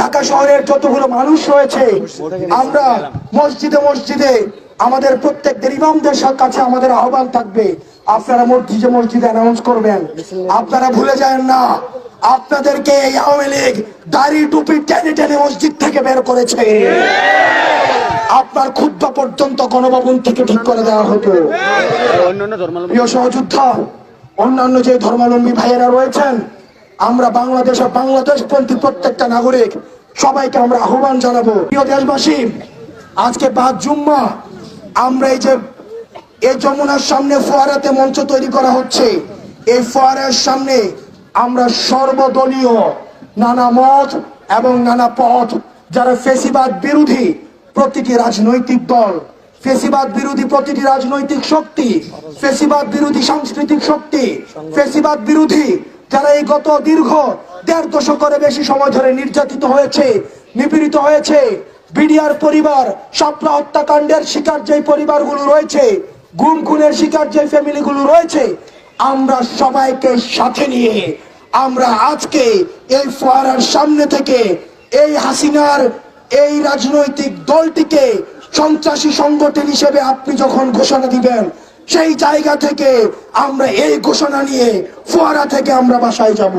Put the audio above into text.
ঢাকা শহরের যতগুলো মানুষ রয়েছে আমরা মসজিদে মসজিদে আমাদের প্রত্যেকদের ইমামদের কাছে আমাদের আহ্বান থাকবে আপনারা মসজিদে মসজিদে অ্যানাউন্স করবেন। আপনারা ভুলে যান না আপনাদেরকে এই আওয়ামী লীগ দাড়ি টুপি টেনে টেনে মসজিদ থেকে বের করেছে। আপনার ক্ষুদ্র পর্যন্ত গণভবন থেকে ঠিক করে দেওয়া হতো। অন্যান্য প্রিয় সহযোদ্ধা অন্যান্য যে ধর্মাবলম্বী ভাইয়েরা রয়েছেন আমরা বাংলাদেশের বাংলাদেশপন্থী প্রত্যেকটা নাগরিক, সবাইকে আমরা আহ্বান জানাব। প্রিয় দেশবাসী, আজকে পাঁচ জুম্মা, আমরা এই যে, এই যমুনার সামনে ফোয়ারাতে মঞ্চ তৈরি করা হচ্ছে। এই ফোয়ারার সামনে আমরা সর্বদলীয় নানা মত এবং নানা পথ, যারা ফেসিবাদ বিরোধী প্রতিটি রাজনৈতিক দল, ফেসিবাদ বিরোধী প্রতিটি রাজনৈতিক শক্তি, ফেসিবাদ বিরোধী সাংস্কৃতিক শক্তি, ফেসিবাদ বিরোধী যারা এই গত দীর্ঘ দেড় দশকের বেশি সময় ধরে নির্যাতিত হয়েছে, নিপীড়িত হয়েছে, বিডিআর পরিবার শাপলা হত্যাকাণ্ডের শিকার যে পরিবারগুলো রয়েছে, গুম খুনের শিকার যে ফ্যামিলিগুলো রয়েছে, আমরা সবাইকে সাথে নিয়ে, আমরা আজকে এই ফোয়ারার সামনে থেকে এই হাসিনার এই রাজনৈতিক দলটিকে সন্ত্রাসী সংগঠন হিসেবে আপনি যখন ঘোষণা দিবেন সেই জায়গা থেকে আমরা এই ঘোষণা নিয়ে ফোয়ারা থেকে আমরা বাসায় যাব।